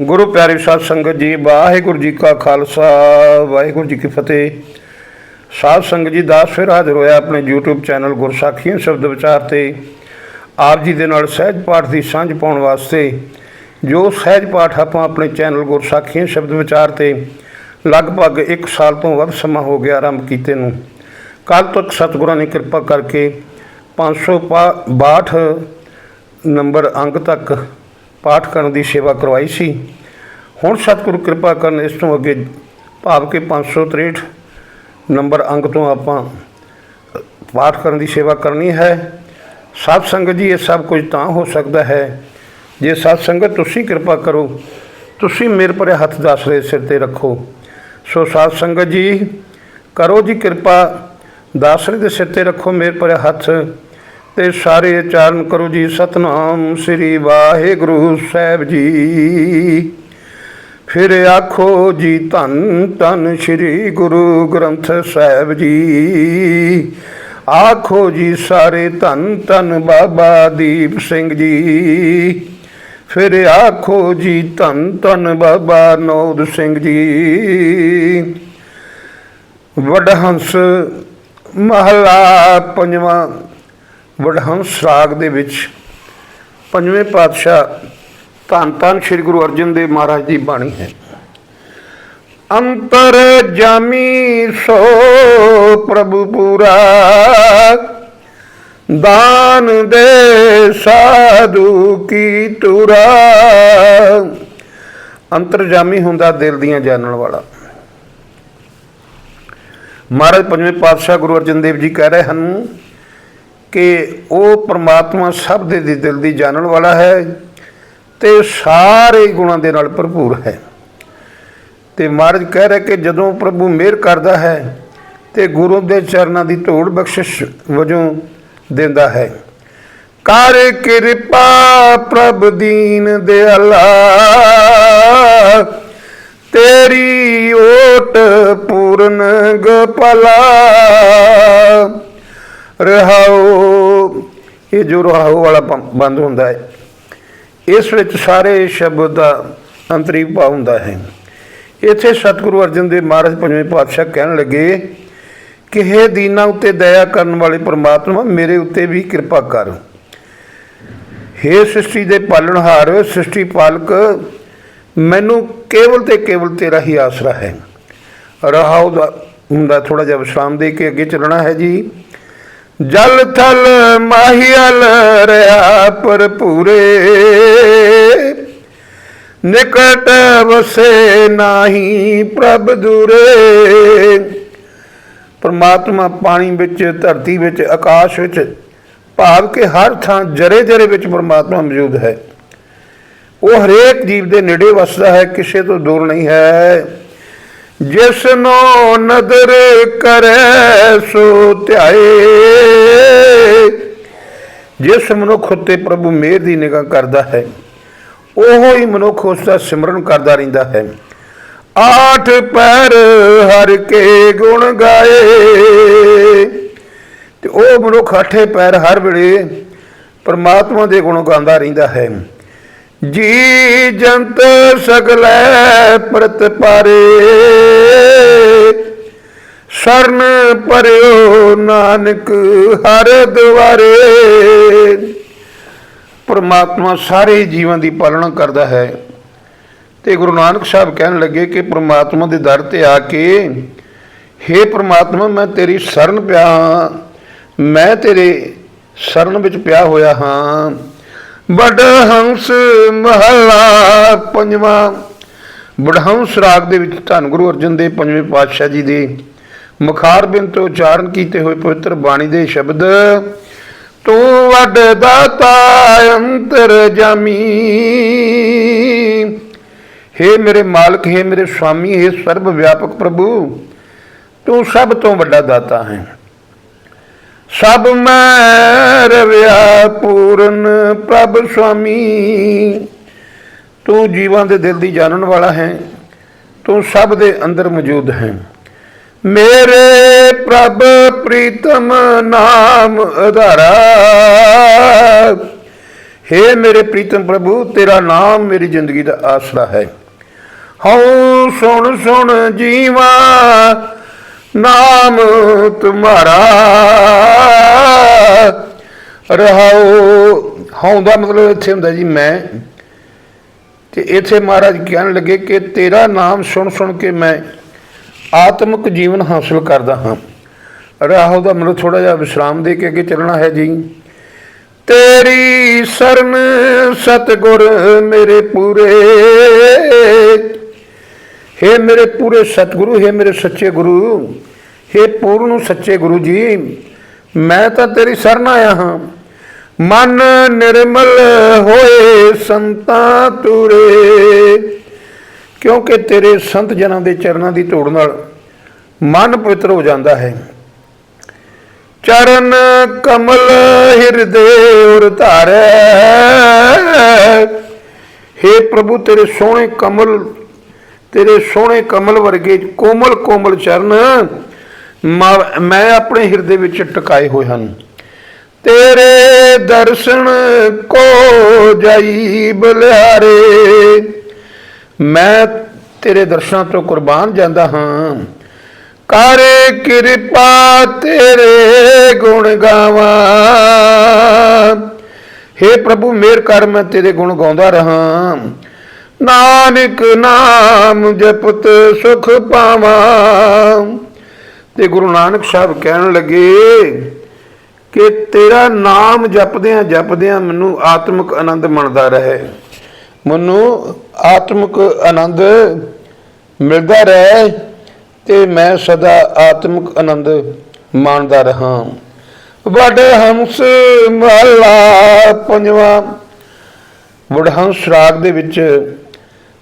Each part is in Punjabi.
ਗੁਰੂ ਪਿਆਰੀ ਸਾਧ ਸੰਗਤ ਜੀ, ਵਾਹਿਗੁਰੂ ਜੀ ਕਾ ਖਾਲਸਾ, ਵਾਹਿਗੁਰੂ ਜੀ ਕੀ ਫਤਿਹ। ਸਾਧ ਸੰਗਤ ਜੀ ਦਾ ਫਿਰ ਹਾਜ਼ਰ ਹੋਇਆ ਆਪਣੇ YouTube ਚੈਨਲ ਗੁਰਸਾਖੀਆਂ ਸ਼ਬਦ ਵਿਚਾਰ ਤੇ। ਆਪ ਜੀ ਦੇ ਨਾਲ ਸਹਿਜ ਪਾਠ ਦੀ ਸਾਂਝ ਪਾਉਣ ਵਾਸਤੇ, ਜੋ ਸਹਿਜ ਪਾਠ ਆਪਾਂ ਆਪਣੇ ਚੈਨਲ ਗੁਰਸਾਖੀਆਂ ਸ਼ਬਦ ਵਿਚਾਰ ਤੇ ਲਗਭਗ 1 ਸਾਲ ਤੋਂ ਵੱਧ ਸਮਾਂ ਹੋ ਗਿਆ ਆਰੰਭ ਕੀਤੇ ਨੂੰ। ਕੱਲ ਤੱਕ ਸਤਿਗੁਰਾਂ ਨੇ ਕਿਰਪਾ ਕਰਕੇ 562 ਨੰਬਰ ਅੰਕ ਤੱਕ ਪਾਠ ਕਰਨ ਦੀ ਸੇਵਾ ਕਰਵਾਈ ਸੀ। ਹੁਣ ਸਤਿਗੁਰੂ ਕਿਰਪਾ ਕਰਨ ਇਸ ਤੋਂ ਅੱਗੇ ਭਾਵ ਕਿ 563 ਨੰਬਰ ਅੰਕ ਤੋਂ ਆਪਾਂ ਪਾਠ ਕਰਨ ਦੀ ਸੇਵਾ ਕਰਨੀ ਹੈ। ਸਾਧ ਸੰਗਤ ਜੀ, ਇਹ ਸਭ ਕੁਝ ਤਾਂ ਹੋ ਸਕਦਾ ਹੈ। ਜੇ ਸਾਧ ਸੰਗਤ ਤੁਸੀਂ ਕਿਰਪਾ ਕਰੋ, ਤੁਸੀਂ ਮੇਰੇ ਪਰੇ ਹੱਥ ਦਾਸਰੇ ਸਿਰ ਤੇ ਰੱਖੋ। ਸੋ ਸਾਧ ਸੰਗਤ ਜੀ, ਕਰੋ ਜੀ ਕਿਰਪਾ ਦਾਸਰੇ ਦੇ ਸਿਰ ਤੇ ਰੱਖੋ, ਮੇਰੇ ਪਰੇ ਹੱਥ ਤੇ ਸਾਰੇ ਉਚਾਰਨ ਕਰੋ ਜੀ, ਸਤਨਾਮ ਸ੍ਰੀ ਵਾਹਿਗੁਰੂ ਸਾਹਿਬ ਜੀ। ਫਿਰ ਆਖੋ ਜੀ, ਧੰਨ ਧੰਨ ਸ੍ਰੀ ਗੁਰੂ ਗ੍ਰੰਥ ਸਾਹਿਬ ਜੀ। ਆਖੋ ਜੀ, ਸਾਰੇ ਧੰਨ ਧੰਨ ਬਾਬਾ ਦੀਪ ਸਿੰਘ ਜੀ। ਫਿਰ ਆਖੋ ਜੀ, ਧੰਨ ਧੰਨ ਬਾਬਾ ਨੌਦ ਸਿੰਘ ਜੀ। ਵਡਹੰਸ ਮਹਲਾ ਪੰਜਵਾਂ ਵਡਹੰਸ ਰਾਗ ਦੇ ਵਿੱਚ ਪੰਜਵੇਂ ਪਾਤਸ਼ਾਹ ਧੰਨ ਧੰਨ ਸ੍ਰੀ ਗੁਰੂ ਅਰਜਨ ਦੇਵ ਮਹਾਰਾਜ ਦੀ ਬਾਣੀ ਹੈ। ਅੰਤਰ ਜਾਮੀ ਸੋ ਪ੍ਰਭੂ ਪੂਰਾ, ਦਾਨ ਦੇ ਸਾਧੂ ਕੀ ਤੁਰਾ। ਅੰਤਰਜਾਮੀ ਹੁੰਦਾ ਦਿਲ ਦੀਆਂ ਜਾਣਨ ਵਾਲਾ। ਮਹਾਰਾਜ ਪੰਜਵੇਂ ਪਾਤਸ਼ਾਹ ਗੁਰੂ ਅਰਜਨ ਦੇਵ ਜੀ ਕਹਿ ਰਹੇ ਹਨ ਕਿ ਉਹ ਪ੍ਰਮਾਤਮਾ ਸਭ ਦੇ ਦਿਲ ਦੀ ਜਾਣਨ ਵਾਲਾ ਹੈ ਤੇ ਸਾਰੇ ਗੁਣਾਂ ਦੇ ਨਾਲ ਭਰਪੂਰ ਹੈ। ਤੇ ਮਹਾਰਾਜ ਕਹਿ ਰਿਹਾ ਕਿ ਜਦੋਂ ਪ੍ਰਭੂ ਮਿਹਰ ਕਰਦਾ ਹੈ ਤੇ ਗੁਰੂ ਦੇ ਚਰਨਾਂ ਦੀ ਧੂੜ ਬਖਸ਼ਿਸ਼ ਵਜੋਂ ਦਿੰਦਾ ਹੈ। ਕਰ ਕਿਰਪਾ ਪ੍ਰਭ ਦੀਨ ਦਿਆਲਾ ਤੇਰੀ ਓਟ ਪੂਰਨ ਗਪਲਾ। ਰਹਾਉ ਇਹ ਜੋ ਰਹਾਉ ਵਾਲਾ ਬੰ- ਬੰਦ ਹੁੰਦਾ ਹੈ, ਇਸ ਵਿੱਚ ਸਾਰੇ ਸ਼ਬਦ ਦਾ ਅੰਤਰੀ ਭਾਵ ਹੁੰਦਾ ਹੈ। ਇੱਥੇ ਸਤਿਗੁਰੂ ਅਰਜਨ ਦੇਵ ਮਹਾਰਾਜ ਪੰਜਵੇਂ ਪਾਤਸ਼ਾਹ ਕਹਿਣ ਲੱਗੇ ਕਿ हे ਦੀਨਾ ਉੱਤੇ ਦਇਆ ਕਰਨ ਵਾਲੇ ਪ੍ਰਮਾਤਮਾ, ਮੇਰੇ ਉੱਤੇ ਵੀ ਕਿਰਪਾ ਕਰ। हे ਸ੍ਰਿਸ਼ਟੀ ਦੇ ਪਾਲਣਹਾਰ, ਸ੍ਰਿਸ਼ਟੀ ਪਾਲਕ, ਮੈਨੂੰ ਕੇਵਲ ਤੇ ਕੇਵਲ ਤੇਰਾ ਹੀ ਆਸਰਾ ਹੈ। ਰਹਾਉ ਦਾ ਹੁੰਦਾ ਥੋੜਾ ਜਿਹਾ ਵਿਸ਼ਰਾਮ ਦੇ ਕੇ ਅੱਗੇ ਚੱਲਣਾ ਹੈ ਜੀ। ਜਲ ਥਲ ਮਾਹੀਲ ਰਿਆ ਭਰਪੂਰੇ। ਨਿਕਟ ਵਸੇ ਨਾਹੀ ਪ੍ਰਭ ਦੂਰੇ। ਪਰਮਾਤਮਾ ਪਾਣੀ ਵਿੱਚ, ਧਰਤੀ ਵਿੱਚ, ਆਕਾਸ਼ ਵਿੱਚ, ਭਾਵ ਕਿ ਹਰ ਥਾਂ ਜਰੇ ਜਰੇ ਵਿੱਚ ਪਰਮਾਤਮਾ ਮੌਜੂਦ ਹੈ। ਉਹ ਹਰੇਕ ਜੀਵ ਦੇ ਨੇੜੇ ਵਸਦਾ ਹੈ, ਕਿਸੇ ਤੋਂ ਦੂਰ ਨਹੀਂ ਹੈ। ਜਿਸ ਨੂੰ ਨਦਰ ਕਰੇ ਸੋ ਧਿਆਏ। ਜਿਸ ਮਨੁੱਖ ਉੱਤੇ ਪ੍ਰਭੂ ਮਿਹਰ ਦੀ ਨਿਗਾਹ ਕਰਦਾ ਹੈ, ਉਹ ਹੀ ਮਨੁੱਖ ਉਸ ਦਾ ਸਿਮਰਨ ਕਰਦਾ ਰਹਿੰਦਾ ਹੈ। ਆਠ ਪੈਰ ਹਰ ਕੇ ਗੁਣ ਗਾਏ। ਤੇ ਉਹ ਮਨੁੱਖ ਆਠੇ ਪੈਰ ਹਰ ਵੇਲੇ ਪਰਮਾਤਮਾ ਦੇ ਗੁਣ ਗਾਉਂਦਾ ਰਹਿੰਦਾ ਹੈ। ਜੀ ਜੰਤ ਸਗਲੇ ਪ੍ਰਤ ਪਾਰੇ। ਸ਼ਰਨ ਪਰਿਓ ਨਾਨਕ ਹਰ ਦੁਆਰੇ। ਪਰਮਾਤਮਾ ਸਾਰੇ ਜੀਵਾਂ ਦੀ ਪਾਲਣਾ ਕਰਦਾ ਹੈ। ਤੇ ਗੁਰੂ ਨਾਨਕ ਸਾਹਿਬ ਕਹਿਣ ਲੱਗੇ ਕਿ ਪਰਮਾਤਮਾ ਦੇ ਦਰ ਤੇ ਆ ਕੇ हे ਪਰਮਾਤਮਾ, ਮੈਂ ਤੇਰੀ ਸ਼ਰਨ ਪਿਆ ਹਾਂ। ਮੈਂ ਤੇਰੇ ਸ਼ਰਨ ਵਿੱਚ ਪਿਆ ਹੋਇਆ ਹਾਂ। ਬੜ ਹੰਸ ਮਹਲਾ ਪੰਜਵਾਂ ਬੜਹੰਸ ਰਾਗ ਦੇ ਵਿੱਚ ਧੰਨ ਗੁਰੂ ਅਰਜਨ ਦੇਵ ਪੰਜਵੇਂ ਪਾਤਸ਼ਾਹ ਜੀ ਦੇ ਮੁਖਾਰ ਬਿੰਦ ਤੋਂ ਉਚਾਰਨ ਕੀਤੇ ਹੋਏ ਪਵਿੱਤਰ ਬਾਣੀ ਦੇ ਸ਼ਬਦ ਤੂੰ ਵੱਡ ਦਾਤਾ ਅੰਤਰ ਜਾਮੀ हे ਮੇਰੇ ਮਾਲਕ हे ਮੇਰੇ ਸੁਆਮੀ हे ਸਰਬ ਵਿਆਪਕ ਪ੍ਰਭੂ ਤੂੰ ਸਭ ਤੋਂ ਵੱਡਾ ਦਾਤਾ ਹੈ ਸਭ ਮੈਂ ਰਵਿਆ ਪੂਰਨ ਪ੍ਰਭ ਸੁਆਮੀ। ਤੂੰ ਜੀਵਾਂ ਦੇ ਦਿਲ ਦੀ ਜਾਣਨ ਵਾਲਾ ਹੈ। ਤੂੰ ਸਭ ਦੇ ਅੰਦਰ ਮੌਜੂਦ ਹੈ। ਮੇਰੇ ਪ੍ਰਭ ਪ੍ਰੀਤਮ ਨਾਮ ਅਧਾਰਾ। हे ਮੇਰੇ ਪ੍ਰੀਤਮ ਪ੍ਰਭੂ, ਤੇਰਾ ਨਾਮ ਮੇਰੀ ਜ਼ਿੰਦਗੀ ਦਾ ਆਸਰਾ ਹੈ। ਹਉ ਸੁਣ ਸੁਣ ਜੀਵਾ ਨਾਮ ਤੁਮਾਰਾ ਰਹਾਉ। ਹਉ ਦਾ ਮਤਲਬ ਇੱਥੇ ਹੁੰਦਾ ਜੀ ਮੈਂ। ਤੇ ਇੱਥੇ ਮਹਾਰਾਜ ਕਹਿਣ ਲੱਗੇ ਕਿ ਤੇਰਾ ਨਾਮ ਸੁਣ ਸੁਣ ਕੇ ਮੈਂ ਆਤਮਿਕ ਜੀਵਨ ਹਾਸਲ ਕਰਦਾ ਹਾਂ। ਰਾਹੋ ਦਾ ਮਤਲਬ ਥੋੜਾ ਜਿਹਾ ਵਿਸ਼ਰਾਮ ਦੇ ਕੇ ਅੱਗੇ ਚੱਲਣਾ ਹੈ ਜੀ। ਤੇਰੀ ਸਰਨ ਸਤਗੁਰ ਮੇਰੇ ਪੂਰੇ। हे ਮੇਰੇ ਪੂਰੇ ਸਤਿਗੁਰੂ हे ਮੇਰੇ ਸੱਚੇ ਗੁਰੂ हे ਪੂਰਨ ਸੱਚੇ ਗੁਰੂ ਜੀ ਮੈਂ ਤਾਂ ਤੇਰੀ ਸ਼ਰਨ ਆਇਆ ਹਾਂ ਮਨ ਨਿਰਮਲ ਹੋਏ ਸੰਤਾਂ ਤੁਰੇ ਕਿਉਂਕਿ ਤੇਰੇ ਸੰਤ ਜਨਾਂ ਦੇ ਚਰਨਾਂ ਦੀ ਧੂੜ ਨਾਲ ਮਨ ਪਵਿੱਤਰ ਹੋ ਜਾਂਦਾ ਹੈ ਚਰਨ ਕਮਲ ਹਿਰਦੇ ਉਰ ਧਾਰੈ हे ਪ੍ਰਭੂ ਤੇਰੇ ਸੋਹਣੇ ਕਮਲ ਤੇਰੇ ਸੋਹਣੇ ਕਮਲ ਵਰਗੇ ਕੋਮਲ ਕੋਮਲ ਚਰਨ ਮੈਂ ਆਪਣੇ ਹਿਰਦੇ ਵਿੱਚ ਟਿਕਾਏ ਹੋਏ ਹਨ। ਤੇਰੇ ਦਰਸ਼ਨ ਕੋ ਜਾਈ ਬਲਿਹਾਰੇ, ਮੈਂ ਤੇਰੇ ਦਰਸ਼ਨਾਂ ਤੋਂ ਕੁਰਬਾਨ ਜਾਂਦਾ ਹਾਂ। ਕਰ ਕਿਰਪਾ ਤੇਰੇ ਗੁਣ ਗਾਵਾਂ। हे ਪ੍ਰਭੂ, ਮੇਰ ਕਰ ਮੈਂ ਤੇਰੇ ਗੁਣ ਗਾਉਂਦਾ ਰਹਾ। ਨਾਨਕ ਨਾਮ ਜਪਤ ਸੁਖ ਪਾਵਾਂ। ਤੇ ਗੁਰੂ ਨਾਨਕ ਸਾਹਿਬ ਕਹਿਣ ਲੱਗੇ ਕਿ ਤੇਰਾ ਨਾਮ ਜਪਦਿਆਂ ਜਪਦਿਆਂ ਮੈਨੂੰ ਆਤਮਿਕ ਆਨੰਦ ਮਿਲਦਾ ਰਹੇ। ਮੈਨੂੰ ਆਤਮਿਕ ਆਨੰਦ ਮਿਲਦਾ ਰਹੇ ਤੇ ਮੈਂ ਸਦਾ ਆਤਮਿਕ ਆਨੰਦ ਮਾਣਦਾ ਰਹਾ। ਵੱਡ ਹੰਸ ਮਹਲਾ ਪੰਜਵਾਂ। ਵਡਹੰਸ ਰਾਗ ਦੇ ਵਿੱਚ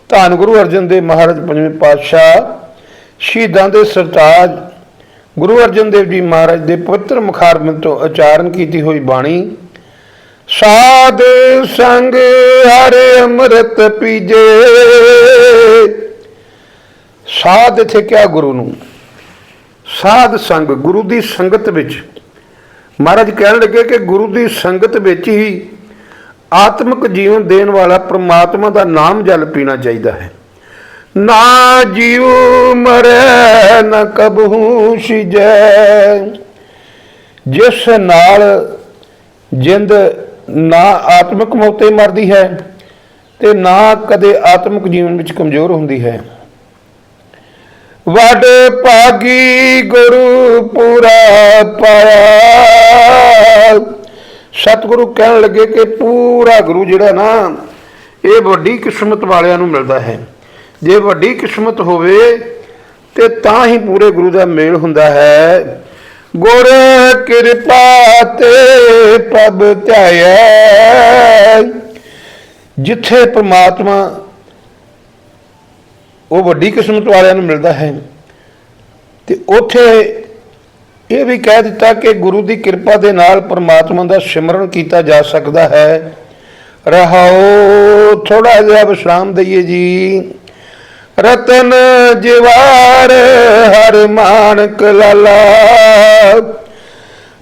ਧੰਨ ਗੁਰੂ ਅਰਜਨ ਦੇਵ ਮਹਾਰਾਜ ਪੰਜਵੇਂ ਪਾਤਸ਼ਾਹ, ਸ਼ਹੀਦਾਂ ਦੇ ਸਰਤਾਜ, ਗੁਰੂ ਅਰਜਨ ਦੇਵ ਜੀ ਮਹਾਰਾਜ ਦੇ ਪਵਿੱਤਰ ਮੁਖਾਰਬਿੰਦ ਤੋਂ ਉਚਾਰਨ ਕੀਤੀ ਹੋਈ ਬਾਣੀ, ਸਾਧ ਸੰਗ ਹਰਿ ਅੰਮ੍ਰਿਤ ਪੀਜੇ। ਸਾਧ ਇੱਥੇ ਕਿਹਾ ਗੁਰੂ ਨੂੰ? ਸਾਧ ਸੰਗ ਗੁਰੂ ਦੀ ਸੰਗਤ ਵਿੱਚ। ਮਹਾਰਾਜ ਕਹਿਣ ਲੱਗੇ ਕਿ ਗੁਰੂ ਦੀ ਸੰਗਤ ਵਿੱਚ ਹੀ ਆਤਮਿਕ ਜੀਵਨ ਦੇਣ ਵਾਲਾ ਪ੍ਰਮਾਤਮਾ ਦਾ ਨਾਮ ਜਲ ਪੀਣਾ ਚਾਹੀਦਾ ਹੈ। ਨਾ ਜੀਉ ਮਰੈ, ਨਾ ਕਬਹੂ ਸਿਜੈ। ਜਿਸ ਨਾਲ ਜਿੰਦ ਨਾ ਆਤਮਿਕ ਮੌਤੇ ਮਰਦੀ ਹੈ ਤੇ ਨਾ ਕਦੇ ਆਤਮਿਕ ਜੀਵਨ ਵਿੱਚ ਕਮਜ਼ੋਰ ਹੁੰਦੀ ਹੈ। ਵਡ ਭਾਗੀ ਗੁਰੂ ਪੂਰਾ ਪਾਇਆ। ਸਤਿਗੁਰੂ ਕਹਿਣ ਲੱਗੇ ਕਿ ਪੂਰਾ ਗੁਰੂ ਜਿਹੜਾ ਨਾ, ਇਹ ਵੱਡੀ ਕਿਸਮਤ ਵਾਲਿਆਂ ਨੂੰ ਮਿਲਦਾ ਹੈ। ਜੇ ਵੱਡੀ ਕਿਸਮਤ ਹੋਵੇ, ਤੇ ਤਾਂ ਹੀ ਪੂਰੇ ਗੁਰੂ ਦਾ ਮੇਲ ਹੁੰਦਾ ਹੈ। ਗੁਰ ਕਿਰਪਾ ਤੇ ਪਬ ਧਿਆਇਐ ਜਿੱਥੇ ਪ੍ਰਮਾਤਮਾ, ਉਹ ਵੱਡੀ ਕਿਸਮਤ ਵਾਲਿਆਂ ਨੂੰ ਮਿਲਦਾ ਹੈ, ਤੇ ਉਥੇ ਇਹ ਵੀ ਕਹਿ ਦਿੱਤਾ ਕਿ ਗੁਰੂ ਦੀ ਕਿਰਪਾ ਦੇ ਨਾਲ ਪਰਮਾਤਮਾ ਦਾ ਸਿਮਰਨ ਕੀਤਾ ਜਾ ਸਕਦਾ ਹੈ। ਰਹਾਓ ਥੋੜਾ ਜਿਹਾ ਵਿਸ਼ਰਾਮ ਦਈਏ ਜੀ। ਰਤਨ ਜਿਵਾਰ ਹਰ ਮਾਨਕ ਲਾਲਾ।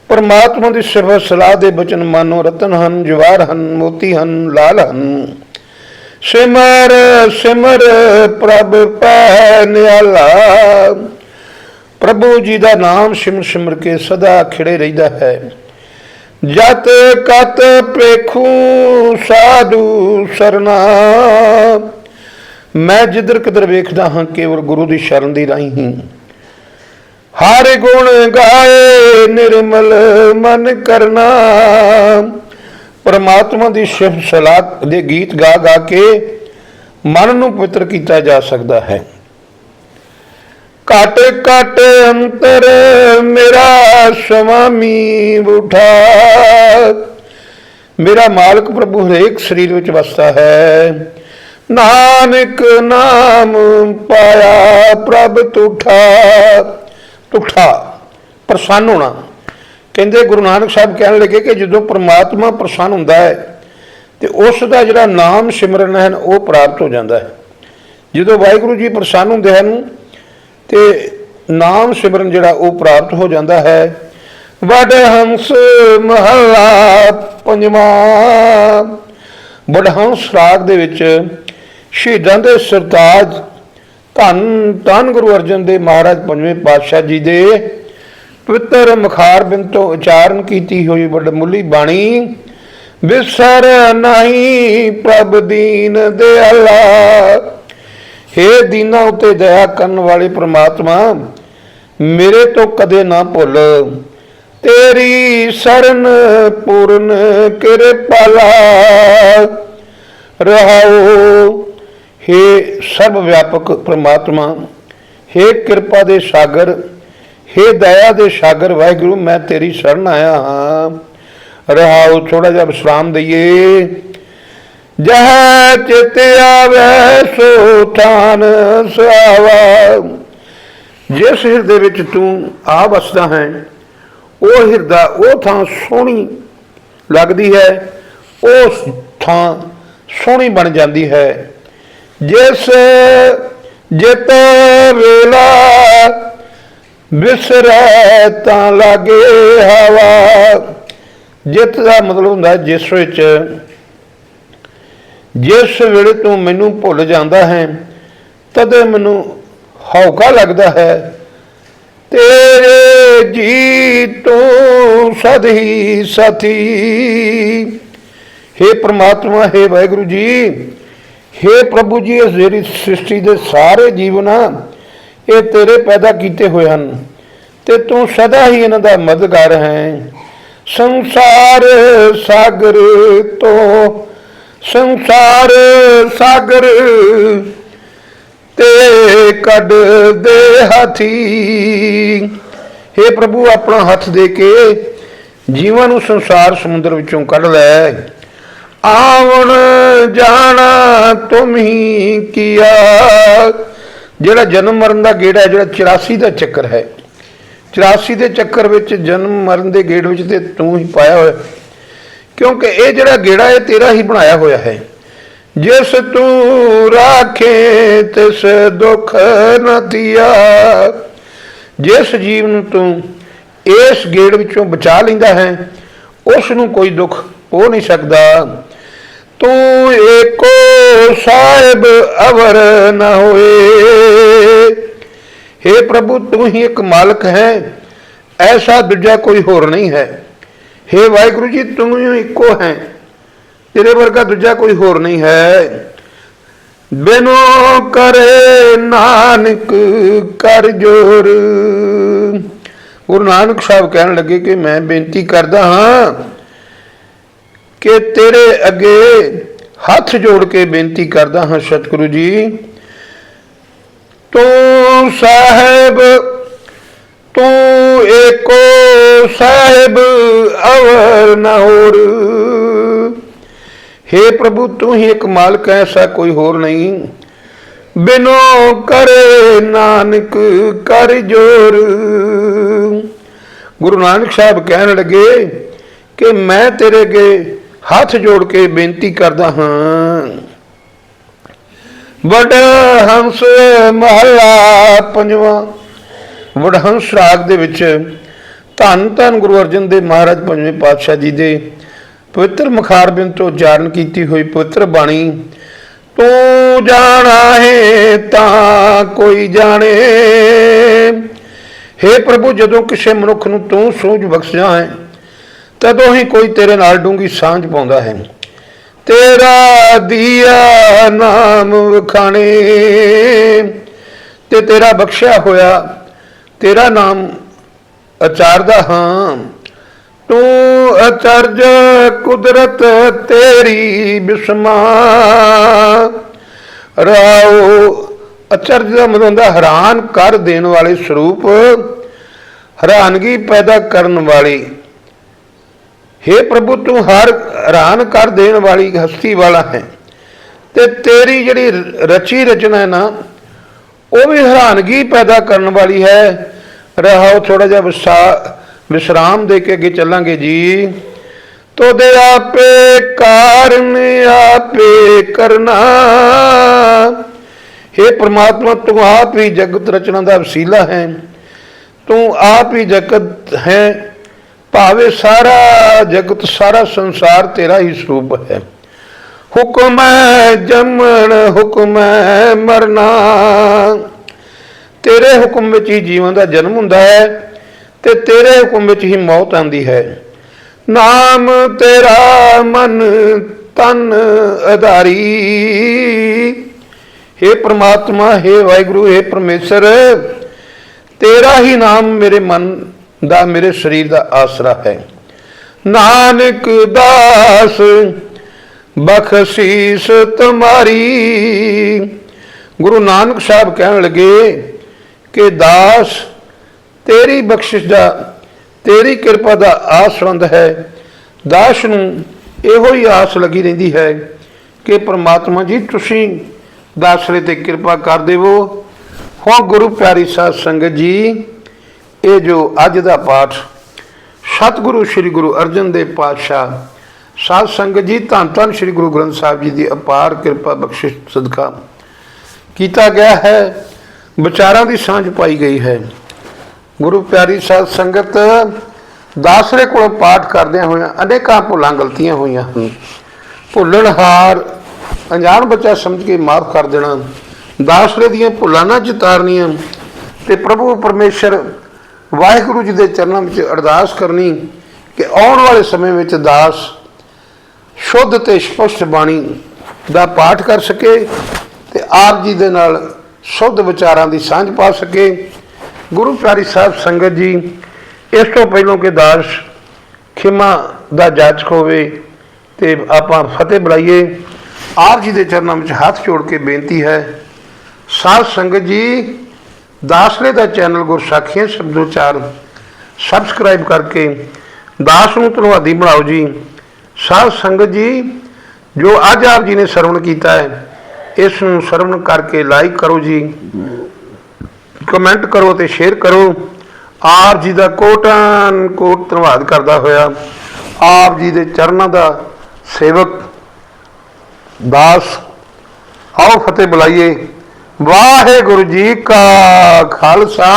ਪਰਮਾਤਮਾ ਦੀ ਸਿਫਤ ਸਲਾਹ ਦੇ ਬਚਨ ਮਾਨੋ ਰਤਨ ਹਨ, ਜਵਾਰ ਹਨ, ਮੋਤੀ ਹਨ, ਲਾਲ ਹਨ। ਸਿਮਰ ਸਿਮਰ ਪ੍ਰਭ ਪੈ ਨਿਆਲਾ ਪ੍ਰਭੂ ਜੀ ਦਾ ਨਾਮ ਸਿਮਰ ਸਿਮਰ ਕੇ ਸਦਾ ਖਿੜੇ ਰਹਿੰਦਾ ਹੈ। ਜਤ ਕਤ ਪ੍ਰੇਖੂ ਸਾਧੂ ਸਰਨਾ। ਮੈਂ ਜਿੱਧਰ ਕਿਧਰ ਵੇਖਦਾ ਹਾਂ ਕੇਵਲ ਗੁਰੂ ਦੀ ਸ਼ਰਨ ਦੀ ਰਾਹੀਂ ਹੀ। ਹਰ ਗੁਣ ਗਾਏ ਨਿਰਮਲ ਮਨ ਕਰਨਾ। ਪਰਮਾਤਮਾ ਦੀ ਸਿਫਤ ਸਲਾਹ ਦੇ ਗੀਤ ਗਾ ਗਾ ਕੇ ਮਨ ਨੂੰ ਪਵਿੱਤਰ ਕੀਤਾ ਜਾ ਸਕਦਾ ਹੈ। ਘਟ ਘਟ ਅੰਤਰ ਮੇਰਾ ਸਵਾਮੀ ਉਠਾ। ਮੇਰਾ ਮਾਲਕ ਪ੍ਰਭੂ ਹਰੇਕ ਸਰੀਰ ਵਿੱਚ ਵਸਦਾ ਹੈ। ਨਾਨਕ ਨਾਮ ਪਾਇਆ ਪ੍ਰਭ ਤੁਠਾ। ਤੁਠਾ, ਪ੍ਰਸੰਨ ਹੋਣਾ। ਕਹਿੰਦੇ ਗੁਰੂ ਨਾਨਕ ਸਾਹਿਬ ਕਹਿਣ ਲੱਗੇ ਕਿ ਜਦੋਂ ਪ੍ਰਮਾਤਮਾ ਪ੍ਰਸੰਨ ਹੁੰਦਾ ਹੈ, ਤੇ ਉਸ ਦਾ ਜਿਹੜਾ ਨਾਮ ਸਿਮਰਨ ਹੈ, ਉਹ ਪ੍ਰਾਪਤ ਹੋ ਜਾਂਦਾ ਹੈ। ਜਦੋਂ ਵਾਹਿਗੁਰੂ ਜੀ ਪ੍ਰਸੰਨ ਹੁੰਦੇ ਹਨ ਤੇ ਨਾਮ ਸਿਮਰਨ ਜਿਹੜਾ ਉਹ ਪ੍ਰਾਪਤ ਹੋ ਜਾਂਦਾ ਹੈ। ਵਡ ਹੰਸ ਮਹਲਾ ਪੰਜਵਾਂ। ਬੜਹੰਸ ਰਾਗ ਦੇ ਵਿੱਚ ਸ਼ਹੀਦਾਂ ਦੇ ਸਰਤਾਜ ਧੰਨ ਧੰਨ ਗੁਰੂ ਅਰਜਨ ਦੇਵ ਮਹਾਰਾਜ ਪੰਜਵੇਂ ਪਾਤਸ਼ਾਹ ਜੀ ਦੇ ਪਵਿੱਤਰ ਮੁਖਾਰ ਬਿੰਦ ਤੋਂ ਉਚਾਰਨ ਕੀਤੀ ਹੋਈ ਵਡਮੁੱਲੀ ਬਾਣੀ ਵਿਸਰ ਨਹੀਂ ਪ੍ਰਭ ਦੀਨ ਦਿਆਲਾ। ਹੇ ਦੀਨਾ ਉਤੇ ਦਇਆ ਕਰਨ ਵਾਲੇ ਪ੍ਰਮਾਤਮਾ, ਮੇਰੇ ਤੋਂ ਕਦੇ ਨਾ ਭੁੱਲ। ਤੇਰੀ ਸ਼ਰਨ ਪੂਰਨ ਕਿਰਪਾਲਾ ਰਹਾਓ, ਹੇ ਸਰਬ ਵਿਆਪਕ ਪ੍ਰਮਾਤਮਾ, ਹੇ ਕਿਰਪਾ ਦੇ ਸਾਗਰ, ਹੇ ਦਇਆ ਦੇ ਸਾਗਰ, ਵਾਹਿਗੁਰੂ, ਮੈਂ ਤੇਰੀ ਸ਼ਰਨ ਆਇਆ ਹਾਂ। ਰਹਾਓ ਥੋੜਾ ਜਿਹਾ ਵਿਸ਼ਰਾਮ ਦਈਏ। ਜਹ ਚਿਤ ਆਵੇ ਸੋ ਥਾਨ ਸੁਆਵਾ। ਜਿਸ ਹਿਰਦੇ ਵਿੱਚ ਤੂੰ ਆ ਵਸਦਾ ਹੈ, ਉਹ ਹਿਰਦਾ ਉਹ ਥਾਂ ਸੋਹਣੀ ਲੱਗਦੀ ਹੈ, ਉਸ ਥਾਂ ਸੋਹਣੀ ਬਣ ਜਾਂਦੀ ਹੈ। ਜਿਸ ਜਿਤ ਵੇਲਾ ਵਿਸਰੈ ਤਾਂ ਲਾਗੇ ਹਵਾ। ਜਿਤ ਦਾ ਮਤਲਬ ਹੁੰਦਾ ਜਿਸ ਵਿੱਚ ਜਿਸ ਵੇਲੇ ਤੂੰ ਮੈਨੂੰ ਭੁੱਲ ਜਾਂਦਾ ਹੈ ਤਦ ਮੈਨੂੰ ਹੌਕਾ ਲੱਗਦਾ ਹੈ ਤੇਰੇ ਜੀ ਤੂੰ ਸਦ ਹੀ ਸਾਥੀ हे ਪ੍ਰਮਾਤਮਾ हे ਵਾਹਿਗੁਰੂ ਜੀ हे ਪ੍ਰਭੂ ਜੀ ਇਸ ਜਿਹੜੀ ਸ੍ਰਿਸ਼ਟੀ ਦੇ ਸਾਰੇ ਜੀਵਨ ਆ ਇਹ ਤੇਰੇ ਪੈਦਾ ਕੀਤੇ ਹੋਏ ਹਨ ਤੇ ਤੂੰ ਸਦਾ ਹੀ ਇਹਨਾਂ ਦਾ ਮਦਦਗਾਰ ਹੈ ਸੰਸਾਰ ਸਾਗਰ ਤੋਂ ਸੰਸਾਰ ਸਾਗਰ ਤੇ ਕੱਢ ਦੇ ਹਾਥੀ। हे ਪ੍ਰਭੂ, ਆਪਣਾ ਹੱਥ ਦੇ ਕੇ ਜੀਵਾਂ ਨੂੰ ਸੰਸਾਰ ਸਮੁੰਦਰ ਵਿੱਚੋਂ ਕੱਢ ਲੈ। ਆਵਣ ਜਾਣਾ ਤੁਮ ਹੀ ਕੀਆ। ਜਿਹੜਾ ਜਨਮ ਮਰਨ ਦਾ ਗੇੜਾ ਹੈ, ਜਿਹੜਾ 84 ਦਾ ਚੱਕਰ ਹੈ। 84 ਦੇ ਚੱਕਰ ਵਿੱਚ ਜਨਮ ਮਰਨ ਦੇ ਗੇੜ ਵਿੱਚ ਤੇ ਤੂੰ ਹੀ ਪਾਇਆ ਹੋਇਆ। ਕਿਉਂਕਿ ਇਹ ਜਿਹੜਾ ਗੇੜਾ ਇਹ ਤੇਰਾ ਹੀ ਬਣਾਇਆ ਹੋਇਆ ਹੈ। ਜਿਸ ਤੂੰ ਰਾਖੇ, ਤਿਸ ਦੁੱਖ ਨ ਦਿਆ ਜਿਸ ਜੀਵ ਨੂੰ ਤੂੰ ਇਸ ਗੇੜ ਵਿੱਚੋਂ ਬਚਾ ਲੈਂਦਾ ਹੈ, ਉਸ ਨੂੰ ਕੋਈ ਦੁੱਖ ਹੋ ਨਹੀਂ ਸਕਦਾ। ਤੂੰ ਏਕੋ ਸਾਹਿਬ ਅਵਰ ਨਾ ਹੋਏ। हे ਪ੍ਰਭੂ, ਤੂੰ ਹੀ ਇੱਕ ਮਾਲਕ ਹੈ, ਐਸਾ ਦੂਜਾ ਕੋਈ ਹੋਰ ਨਹੀਂ ਹੈ। हे ਵਾਹਿਗੁਰੂ ਜੀ, ਤੂੰ ਹੀ ਇੱਕੋ ਹੈ। ਤੇਰੇ ਵਰਗਾ ਦੂਜਾ ਕੋਈ ਹੋਰ ਨਹੀਂ ਹੈ। ਬਿਨੋ ਕਰੇ ਨਾਨਕ ਕਰ ਜੋਰ। ਗੁਰੂ ਨਾਨਕ ਸਾਹਿਬ ਕਹਿਣ ਲੱਗੇ ਕਿ ਮੈਂ ਬੇਨਤੀ ਕਰਦਾ ਹਾਂ ਕਿ ਤੇਰੇ ਅੱਗੇ ਹੱਥ ਜੋੜ ਕੇ ਬੇਨਤੀ ਕਰਦਾ ਹਾਂ ਸਤਿਗੁਰੂ ਜੀ। ਤੂੰ ਸਾਹਿਬ, ਤੂੰ ਸਾਹਿਬ ਅਵਰ ਨਾ ਹੋਰ। हे ਪ੍ਰਭੂ, ਤੂੰ ਹੀ ਇੱਕ ਮਾਲਕ ਹੈ, ਐਸਾ ਕੋਈ ਹੋਰ ਨਹੀਂ। ਬਿਨੋ ਕਰੇ ਨਾਨਕ, ਕਰ ਜੋਰ। ਗੁਰੂ ਨਾਨਕ ਸਾਹਿਬ ਕਹਿਣ ਲੱਗੇ ਕਿ ਮੈਂ ਤੇਰੇ ਅੱਗੇ ਹੱਥ ਜੋੜ ਕੇ ਬੇਨਤੀ ਕਰਦਾ ਹਾਂ। ਵਡ ਹੰਸ ਮਹਲਾ ਪੰਜਵਾਂ। ਵਡ ਹੰਸ ਰਾਗ ਦੇ ਵਿੱਚ ਧੰਨ ਧੰਨ ਗੁਰੂ ਅਰਜਨ ਦੇਵ ਮਹਾਰਾਜ, ਪੰਜਵੇਂ ਪਾਤਸ਼ਾਹ ਜੀ ਦੇ ਪਵਿੱਤਰ ਮੁਖਾਰਬਿੰਦ ਤੋਂ ਉਚਾਰਨ ਕੀਤੀ ਹੋਈ ਪਵਿੱਤਰ ਬਾਣੀ, ਤੂੰ ਜਾਣਾ ਹੈ ਤਾਂ ਕੋਈ ਜਾਣੇ। हे ਪ੍ਰਭੂ, ਜਦੋਂ ਕਿਸੇ ਮਨੁੱਖ ਨੂੰ ਤੂੰ ਸੂਝ ਬਖਸ਼ਿਆ ਹੈ, ਤਦੋਂ ਹੀ ਕੋਈ ਤੇਰੇ ਨਾਲ ਡੂੰਗੀ ਸਾਂਝ ਪਾਉਂਦਾ ਹੈ। ਤੇਰਾ ਦੀਆ ਨਾਮ ਵਖਾਣੇ, ਤੇ ਤੇਰਾ ਬਖਸ਼ਿਆ ਹੋਇਆ ਤੇਰਾ ਨਾਮ ਅਚਾਰਦਾ ਹਾਂ। ਤੂੰ ਅਚਰਜ ਕੁਦਰਤ ਤੇਰੀ ਬਿਸਮਾ। ਰਾਉ ਅਚਰਜ ਦਾ ਮਤਲਬ ਹੁੰਦਾ ਹੈਰਾਨ ਕਰ ਦੇਣ ਵਾਲੇ ਸਰੂਪ। ਹੈਰਾਨਗੀ ਪੈਦਾ ਕਰਨ ਵਾਲੀ। हे ਪ੍ਰਭੂ, ਤੂੰ ਹਰ ਹੈਰਾਨ ਕਰ ਦੇਣ ਵਾਲੀ ਹਸਤੀ ਵਾਲਾ ਹੈ। ਤੇ ਤੇਰੀ ਜਿਹੜੀ ਰਚੀ ਰਚਨਾ ਹੈ ਨਾ, ਉਹ ਵੀ ਹੈਰਾਨਗੀ ਪੈਦਾ ਕਰਨ ਵਾਲੀ ਹੈ। ਰਹਾਓ ਥੋੜਾ ਜਿਹਾ ਵਿਸਾ, ਵਿਸ਼ਰਾਮ ਦੇ ਕੇ ਅੱਗੇ ਚੱਲਾਂਗੇ ਜੀ। ਤੋਦੇ ਆਪੇ ਕਾਰਨ, ਆਪੇ ਕਰਨਾ। हे ਪ੍ਰਮਾਤਮਾ, ਤੂੰ ਆਪ ਹੀ ਜਗਤ ਰਚਨਾ ਦਾ ਵਸੀਲਾ ਹੈ। ਤੂੰ ਆਪ ਹੀ ਜਗਤ ਹੈ। ਭਾਵੇਂ ਸਾਰਾ ਜਗਤ, ਸਾਰਾ ਸੰਸਾਰ ਤੇਰਾ ਹੀ ਸਰੂਪ ਹੈ। ਹੁਕਮ ਹੈ ਜੰਮਣ, ਹੁਕਮ ਮਰਨਾ। ਤੇਰੇ ਹੁਕਮ ਵਿੱਚ ਹੀ ਜੀਵਨ ਦਾ ਜਨਮ ਹੁੰਦਾ ਹੈ ਤੇ ਤੇਰੇ ਹੁਕਮ ਵਿੱਚ ਹੀ ਮੌਤ ਆਉਂਦੀ ਹੈ ਨਾਮ ਤੇਰਾ ਮਨ ਤਨ ਆਧਾਰੀ हे ਪ੍ਰਮਾਤਮਾ हे ਵਾਹਿਗੁਰੂ हे ਪਰਮੇਸ਼ਰ ਤੇਰਾ ਹੀ ਨਾਮ ਮੇਰੇ ਮਨ ਦਾ ਮੇਰੇ ਸਰੀਰ ਦਾ ਆਸਰਾ ਹੈ ਨਾਨਕ ਦਾਸ ਬਖਸ਼ੀਸ ਤੁਮਾਰੀ ਗੁਰੂ ਨਾਨਕ ਸਾਹਿਬ ਕਹਿਣ ਲੱਗੇ ਕਿ ਦਾਸ, ਤੇਰੀ ਬਖਸ਼ਿਸ਼ ਦਾ, ਤੇਰੀ ਕਿਰਪਾ ਦਾ ਆਸਵੰਦ ਹੈ। ਦਾਸ ਨੂੰ ਇਹੋ ਹੀ ਆਸ ਲੱਗੀ ਰਹਿੰਦੀ ਹੈ ਕਿ ਪ੍ਰਮਾਤਮਾ ਜੀ, ਤੁਸੀਂ ਦਾਸਰੇ ਤੇ ਕਿਰਪਾ ਕਰ ਦੇਵੋ। ਹੁਣ ਗੁਰੂ ਪਿਆਰੀ ਸਾਧ ਸੰਗਤ ਜੀ, ਇਹ ਜੋ ਅੱਜ ਦਾ ਪਾਠ, ਸਤਿਗੁਰੂ ਸ੍ਰੀ ਗੁਰੂ ਅਰਜਨ ਦੇਵ ਪਾਤਸ਼ਾਹ ਸਾਧ ਸੰਗਤ ਜੀ, ਧੰਨ ਧੰਨ ਸ੍ਰੀ ਗੁਰੂ ਗ੍ਰੰਥ ਸਾਹਿਬ ਜੀ ਦੀ ਅਪਾਰ ਕਿਰਪਾ ਬਖਸ਼ਿਸ਼ ਸਦਕਾ ਕੀਤਾ ਗਿਆ ਹੈ। ਵਿਚਾਰਾਂ ਦੀ ਸਾਂਝ ਪਾਈ ਗਈ ਹੈ। ਗੁਰੂ ਪਿਆਰੀ ਸਾਧ ਸੰਗਤ, ਦਾਸਰੇ ਕੋਲੋਂ ਪਾਠ ਕਰਦਿਆਂ ਹੋਇਆਂ ਅਨੇਕਾਂ ਭੁੱਲਾਂ ਗਲਤੀਆਂ ਹੋਈਆਂ ਹਨ। ਭੁੱਲਣ ਹਾਰ, ਅਣਜਾਣ ਬੱਚਾ ਸਮਝ ਕੇ ਮਾਫ ਕਰ ਦੇਣਾ, ਦਾਸਰੇ ਦੀਆਂ ਭੁੱਲਾਂ ਨਾ ਚਿਤਾਰਨੀਆਂ ਤੇ ਪ੍ਰਭੂ ਪਰਮੇਸ਼ਰ ਵਾਹਿਗੁਰੂ ਜੀ ਦੇ ਚਰਨਾਂ ਵਿੱਚ ਅਰਦਾਸ ਕਰਨੀ ਕਿ ਆਉਣ ਵਾਲੇ ਸਮੇਂ ਵਿੱਚ ਦਾਸ ਸ਼ੁੱਧ ਤੇ ਸਪਸ਼ਟ ਬਾਣੀ ਦਾ ਪਾਠ ਕਰ ਸਕੇ ਤੇ ਆਪ ਜੀ ਦੇ ਨਾਲ ਸ਼ੁੱਧ ਵਿਚਾਰਾਂ ਦੀ ਸਾਂਝ ਪਾ ਸਕੇ। ਗੁਰੂ ਪਿਆਰੀ ਸਾਹਿਬ ਸੰਗਤ ਜੀ, ਇਸ ਤੋਂ ਪਹਿਲਾਂ ਕਿ ਦਾਸ ਖਿਮਾ ਦਾ ਜਾਚਕ ਹੋਵੇ ਤੇ ਆਪਾਂ ਫਤਿਹ ਬੁਲਾਈਏ। ਆਪ ਜੀ ਦੇ ਚਰਨਾਂ ਵਿੱਚ ਹੱਥ ਜੋੜ ਕੇ ਬੇਨਤੀ ਹੈ, ਸਾਧ ਸੰਗਤ ਜੀ ਦਾਸਲੇ ਦਾ ਚੈਨਲ ਗੁਰਸਾਖੀਆਂ ਸ਼ਬਦੋਚਾਰ ਸਬਸਕ੍ਰਾਈਬ ਕਰਕੇ ਦਾਸ ਨੂੰ ਧੰਨਵਾਦੀ ਬਣਾਓ ਜੀ। ਸਾਧ ਸੰਗਤ ਜੀ, ਜੋ ਅੱਜ ਆਪ ਜੀ ਨੇ ਸਰਵਣ ਕੀਤਾ ਹੈ ਇਸ ਨੂੰ ਸਰਵਣ ਕਰਕੇ ਲਾਈਕ ਕਰੋ ਜੀ। ਕਮੈਂਟ ਕਰੋ ਤੇ ਸ਼ੇਅਰ ਕਰੋ। ਆਪ ਜੀ ਦਾ ਕੋਟਨ ਕੋਟ ਧੰਨਵਾਦ ਕਰਦਾ ਹੋਇਆ। ਆਪ ਜੀ ਦੇ ਚਰਨਾਂ ਦਾ ਸੇਵਕ ਦਾਸ ਆਓ ਫਤਿਹ ਬੁਲਾਈਏ। ਵਾਹਿਗੁਰੂ ਜੀ ਕਾ ਖਾਲਸਾ,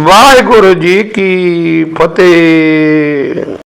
ਵਾਹਿਗੁਰੂ ਜੀ ਕੀ ਫਤਿਹ।